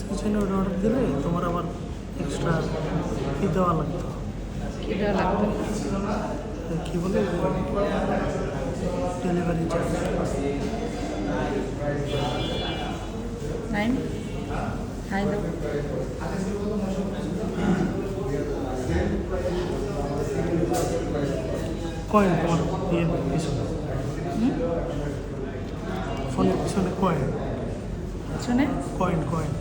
কিচেনে অর্ডার দিলে তোমার আবার এক্সট্রা ফি দেওয়া লাগতো কি লাগবে? কী বলে? ডেলিভারি চার্জ নাইন হাই কয়েন তোমার ইয়ের পিছনে? ফোনের পিছনে কয়েন শুনে কয়েন কয়েন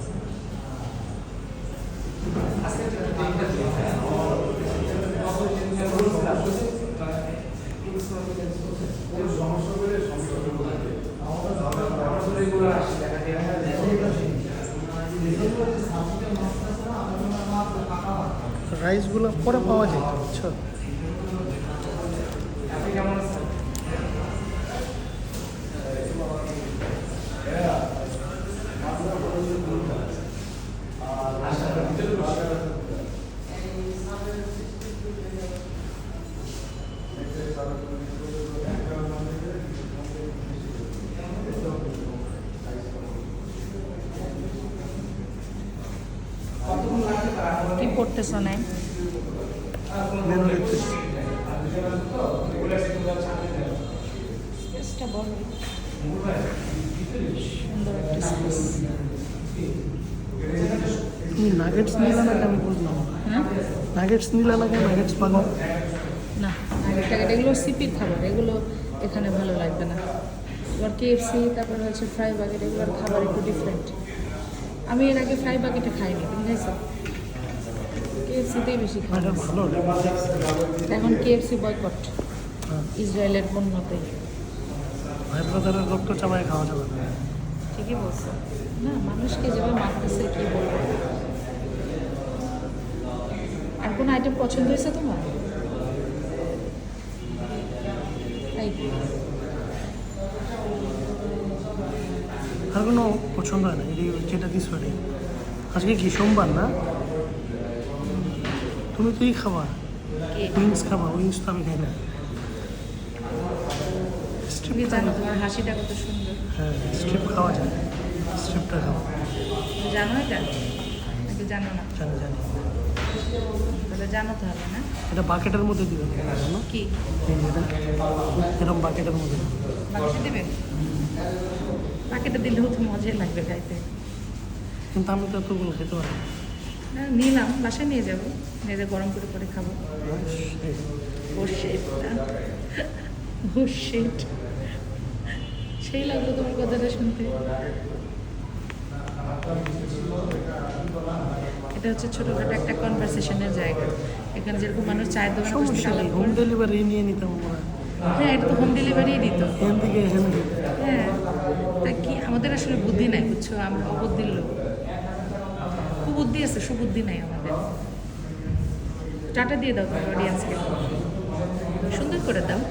রাইসগুলো পরে পাওয়া যায় বুঝছ কি পড়তেছ নাই একটা আমি বুঝলাম হ্যাঁ? নাগেটস নিলে না কেন? নাগেটস বানাও না আগের টাকা এগুলো সিপির খাবার এগুলো এখানে ভালো লাগবে না। এবার কেএফসি তারপরে হচ্ছে ফ্রাই বাকেট এগুলোর খাবার একটু ডিফারেন্ট আমি এর আগে ফ্রাই বাকেটে খাইনি তুমি খাইছো? কেএফসিতেই বেশি খাই এখন কেএফসি বয়কট। ইসরায়েলের পণ্যতে। ভাই ব্রাদারের রক্ত চাবায় খাওয়া যাবে না। ঠিকই বলছো। না মানুষকে যেভাবে মারতেছে কি বলব? আর কোনো আইটেম পছন্দ হয়েছে তোমার? আর কোনো পছন্দ হয় না যেটা দিস আজকে কি সোমবার না? তুমি তুই খাবা? উইংস খাবা উইংস তো আমি খাই না। তুমি জানো তোমার হাসিটা কত সুন্দর। হ্যাঁ স্ট্রিপ খাওয়া যায়। স্ট্রিপটা খাওয়া জানো এটা? নাকি জানো না? জানি জানি। তাহলে জানো না? এটা বাকেটের মধ্যে জানো? কি? এরকম বাকেটের মধ্যে বাকিটা দেবে? বাকিটা দিলেও তো মজাই লাগবে খাইতে। কিন্তু আমি তো এতগুলো খেতে পারি। না। নিলাম বাসায় নিয়ে যাব। যেয়ে গরম করে করে খাব। সেই লাগল তোমার কথাটা শুনতে। এটা হচ্ছে ছোটোখাটো একটা কনভারসেশনের জায়গা। এখানে যেরকম মানুষ চায়ের দোকানে বসে হোম ডেলিভারি নিয়ে নিতাম আমরা হ্যাঁ। এটা তো হোম ডেলিভারি দিত। হ্যাঁ তা কি আমাদের আসলে বুদ্ধি নাই বুঝছ? আমরা অবুদ্ধির লোক। কুবুদ্ধি আছে সুবুদ্ধি নাই আমাদের। টাটা দিয়ে দাও তোমার অডিয়েন্সকে সুন্দর করে দাও।